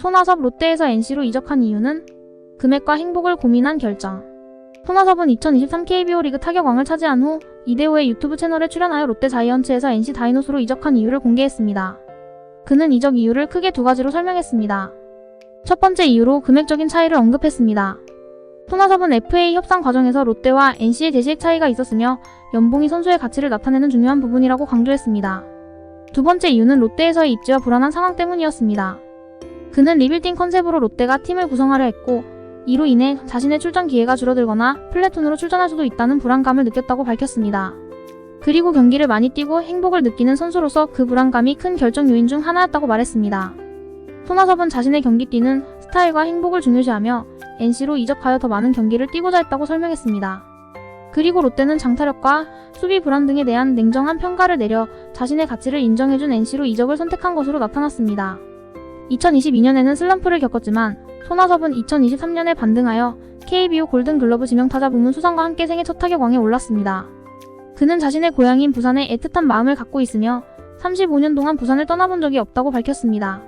손아섭 롯데에서 NC로 이적한 이유는 금액과 행복을 고민한 결정. 손아섭은 2023 KBO 리그 타격왕을 차지한 후 이대호의 유튜브 채널에 출연하여 롯데 자이언츠에서 NC 다이노스로 이적한 이유를 공개했습니다. 그는 이적 이유를 크게 두 가지로 설명했습니다. 첫 번째 이유로 금액적인 차이를 언급했습니다. 손아섭은 FA 협상 과정에서 롯데와 NC의 대시액 차이가 있었으며 연봉이 선수의 가치를 나타내는 중요한 부분이라고 강조했습니다. 두 번째 이유는 롯데에서의 입지와 불안한 상황 때문이었습니다. 그는 리빌딩 컨셉으로 롯데가 팀을 구성하려 했고 이로 인해 자신의 출전 기회가 줄어들거나 플래툰으로 출전할 수도 있다는 불안감을 느꼈다고 밝혔습니다. 그리고 경기를 많이 뛰고 행복을 느끼는 선수로서 그 불안감이 큰 결정 요인 중 하나였다고 말했습니다. 손아섭은 자신의 경기 뛰는 스타일과 행복을 중요시하며 NC로 이적하여 더 많은 경기를 뛰고자 했다고 설명했습니다. 그리고 롯데는 장타력과 수비 불안 등에 대한 냉정한 평가를 내려 자신의 가치를 인정해준 NC로 이적을 선택한 것으로 나타났습니다. 2022년에는 슬럼프를 겪었지만 손아섭은 2023년에 반등하여 KBO 골든글러브 지명타자 부문 수상과 함께 생애 첫 타격왕에 올랐습니다. 그는 자신의 고향인 부산에 애틋한 마음을 갖고 있으며 35년 동안 부산을 떠나본 적이 없다고 밝혔습니다.